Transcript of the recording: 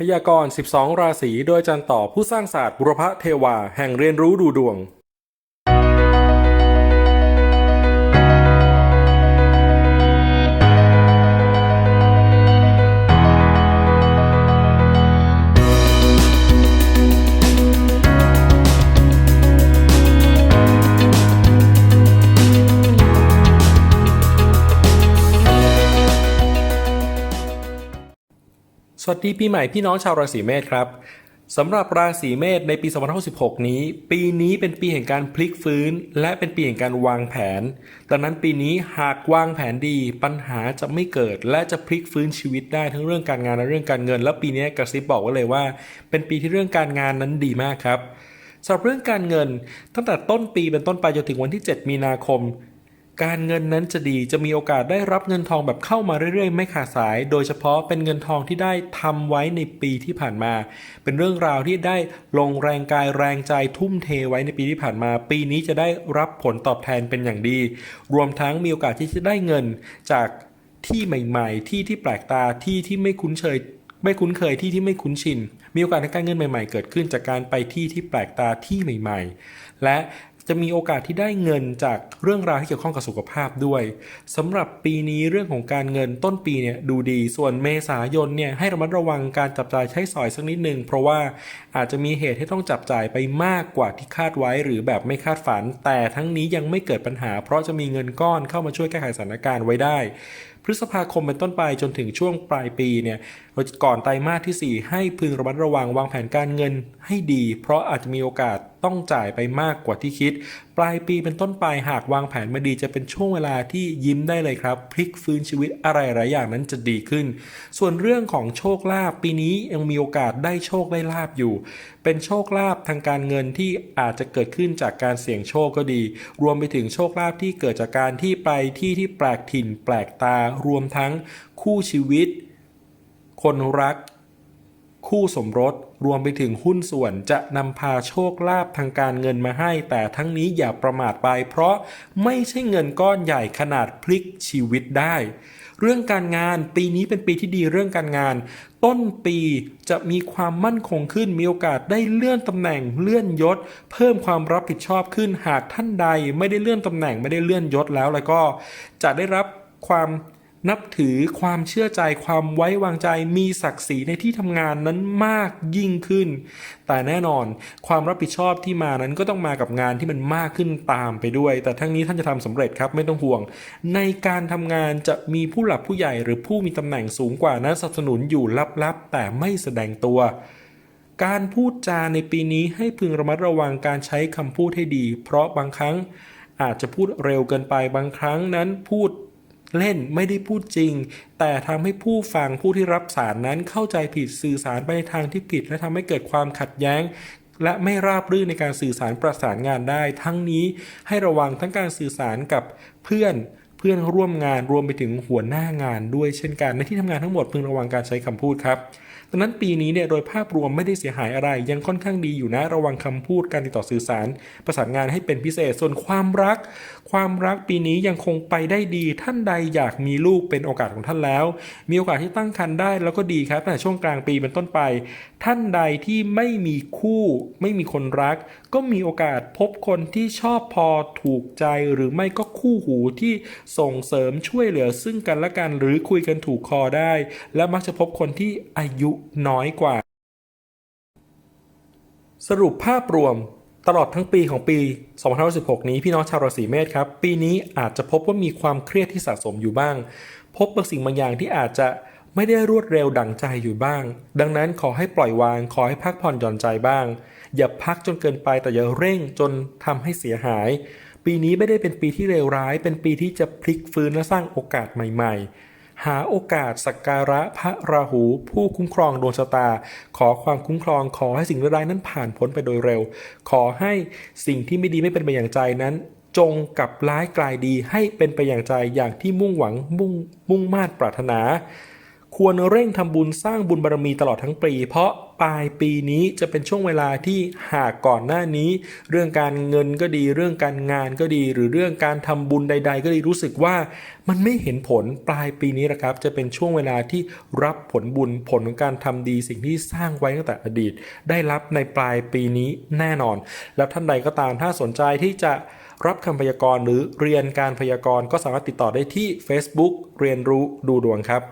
พยากรณ์ 12 ราศี โดยจันต่อผู้สร้างศาสตร์บุรพเทวา แห่งเรียนรู้ดูดวง สวัสดีปีใหม่พี่น้องชาวราศีเมษครับสำหรับราศีเมษในปี2566นี้ ปีนี้เป็นปีแห่งการพลิกฟื้น และเป็นปีแห่งการวางแผน ดังนั้นปีนี้หากวางแผนดีปัญหาจะไม่เกิด และจะพลิกฟื้นชีวิตได้ทั้งเรื่องการงานและเรื่องการเงิน และปีนี้กระซิบบอกไว้เลยว่า เป็นปีที่เรื่องการงานนั้นดีมากครับสำหรับเรื่องการเงินตั้งแต่ต้นปีเป็นต้นไปจนถึงวันที่ 7 มีนาคม การเงินนั้นจะดีจะมีโอกาสได้รับเงินทองแบบเข้ามาเรื่อยๆ ไม่ขาดสาย โดยเฉพาะเป็นเงินทองที่ได้ทำไว้ในปีที่ผ่านมา เป็นเรื่องราวที่ได้ลงแรงกายแรงใจทุ่มเทไว้ในปีที่ผ่านมา ปีนี้จะได้รับผลตอบแทนเป็นอย่างดี รวมทั้งมีโอกาสที่จะได้เงินจากที่ใหม่ๆ ที่ที่แปลกตาที่ที่ไม่คุ้นเคยไม่คุ้นเคยที่ที่ไม่คุ้นชิน มีโอกาสในการเงินใหม่ ๆ เกิดขึ้นจากการไปที่ที่แปลกตาที่ใหม่ ๆ และ จะมีโอกาสที่ได้เงินจากเรื่องราวที่เกี่ยวข้องกับสุขภาพด้วยสำหรับปีนี้เรื่องของการเงินต้นปีเนี่ยดูดี ส่วนเมษายนเนี่ยให้ระมัดระวังการจับจ่ายใช้สอยสักนิดนึงเพราะว่าอาจจะมีเหตุให้ต้องจับจ่ายไปมากกว่าที่คาดไว้หรือแบบไม่คาดฝัน แต่ทั้งนี้ยังไม่เกิดปัญหา เพราะจะมีเงินก้อนเข้ามาช่วยแก้ไขสถานการณ์ไว้ได้ พฤษภาคมเป็นต้นไปจนถึงช่วงปลายปีเนี่ยก่อนไตรมาสที่ 4 ให้พึงระมัดระวังวางแผนการเงินให้ดี เพราะอาจจะมีโอกาสต้องจ่ายไปมากกว่าที่คิด ปลายปีเป็นต้นไปหากวางแผนมาดีจะเป็นช่วงเวลาที่ยิ้มได้เลยครับ พลิกฟื้นชีวิตอะไรหลายอย่างนั้นจะดีขึ้น ส่วนเรื่องของโชคลาภปีนี้ยังมีโอกาสได้โชคได้ลาภอยู่ เป็นโชคลาภทางการเงินที่อาจจะเกิดขึ้นจากการเสี่ยงโชคก็ดี รวมไปถึงโชคลาภที่เกิดจากการที่ไปที่ที่แปลกถิ่นแปลกตารวมทั้งคู่ชีวิต คนรัก คู่สมรสรวมไปถึงหุ้นส่วนจะนำพาโชคลาภทางการเงินมาให้ แต่ทั้งนี้อย่าประมาทไป เพราะไม่ใช่เงินก้อนใหญ่ขนาดพลิกชีวิตได้ เรื่องการงานปีนี้เป็นปีที่ดีเรื่องการงาน ต้นปีจะมีความมั่นคงขึ้นมีโอกาสได้เลื่อนตำแหน่งเลื่อนยศ เพิ่มความรับผิดชอบขึ้นหากท่านใด ไม่ได้เลื่อนตำแหน่งไม่ได้เลื่อนยศแล้วแล้วก็จะได้รับความ นับถือความเชื่อใจความไว้วางใจมีศักดิ์ศรีในที่ทำงานนั้นมากยิ่งขึ้น แต่แน่นอนความรับผิดชอบที่มานั้นก็ต้องมากับงานที่มันมากขึ้นตามไปด้วย แต่ทั้งนี้ท่านจะทำสำเร็จครับไม่ต้องห่วง ในการทำงานจะมีผู้หลักผู้ใหญ่หรือผู้มีตำแหน่งสูงกว่านั้นสนับสนุนอยู่ลับๆ แต่ไม่แสดงตัวการพูดจาในปีนี้ให้พึงระมัดระวังการใช้คำพูดให้ดี เพราะบางครั้งอาจจะพูดเร็วเกินไปบางครั้งนั้นพูด เล่นไม่ได้พูดจริง แต่ทำให้ผู้ฟังผู้ที่รับสารนั้นเข้าใจผิดสื่อสารไปในทางที่ผิด และทำให้เกิดความขัดแย้ง และไม่ราบรื่นในการสื่อสารประสานงานได้ ทั้งนี้ให้ระวังทั้งการสื่อสารกับเพื่อนเพื่อนร่วมงานรวมไปถึงหัวหน้างานด้วยเช่นกันในที่ทำงานทั้งหมดพึงระวังการใช้คำพูดครับดังนั้นปีนี้เนี่ยโดยภาพรวมไม่ได้เสียหายอะไร ยังค่อนข้างดีอยู่นะระวังคำพูดการติดต่อสื่อสาร ประสานงานให้เป็นพิเศษส่วนความรักความรักปีนี้ยังคงไปได้ดี ท่านใดอยากมีลูกเป็นโอกาสของท่านแล้ว มีโอกาสที่ตั้งครรภ์ได้แล้วก็ดีครับแต่ช่วงกลางปีเป็นต้นไป ท่านใดที่ไม่มีคู่ ไม่มีคนรัก ก็มีโอกาสพบคนที่ชอบพอถูกใจหรือไม่ก็คู่หูที่ส่งเสริมช่วยเหลือซึ่งกันและกันหรือคุยกันถูกคอได้ และมักจะพบคนที่อายุน้อยกว่า สรุปภาพรวม ตลอดทั้งปีของปี 2516 นี้พี่น้องชาวราศีเมษครับ ปีนี้อาจจะพบว่ามีความเครียดที่สะสมอยู่บ้าง พบบางสิ่งบางอย่างที่อาจจะไม่ได้รวดเร็วดังใจอยู่บ้าง ดังนั้นขอให้ปล่อยวาง ขอให้พักผ่อนหย่อนใจบ้าง อย่าพักจนเกินไปแต่อย่าเร่งจนทำให้เสียหาย ปีนี้ไม่ได้เป็นปีที่เลวร้าย เป็นปีที่จะพลิกฟื้นและสร้างโอกาสใหม่ ๆ หาโอกาสสักการะพระราหู ผู้คุ้มครองดวงชะตา ขอความคุ้มครองขอให้สิ่งร้ายนั้นผ่านพ้นไปโดยเร็ว ขอให้สิ่งที่ไม่ดีไม่เป็นไปอย่างใจนั้น จงกลับร้ายกลายดีให้เป็นไปอย่างใจอย่างที่มุ่งหวังมุ่งมุ่งมาตรปรารถนา ควรเร่งทำบุญสร้างบุญบารมีตลอดทั้งปี เพราะปลายปีนี้จะเป็นช่วงเวลาที่หากก่อนหน้านี้ เรื่องการเงินก็ดี เรื่องการงานก็ดี หรือเรื่องการทำบุญใด ๆ ก็ดีรู้สึกว่ามันไม่เห็นผลปลายปีนี้นะครับ จะเป็นช่วงเวลาที่รับผลบุญผลของการทำดีสิ่งที่สร้างไว้ตั้งแต่อดีต ได้รับในปลายปีนี้แน่นอน แล้วท่านใดก็ตามถ้าสนใจที่จะรับคำพยากรณ์หรือเรียนการพยากรณ์ก็สามารถติดต่อได้ที่ Facebook เรียนรู้ดูดวงครับ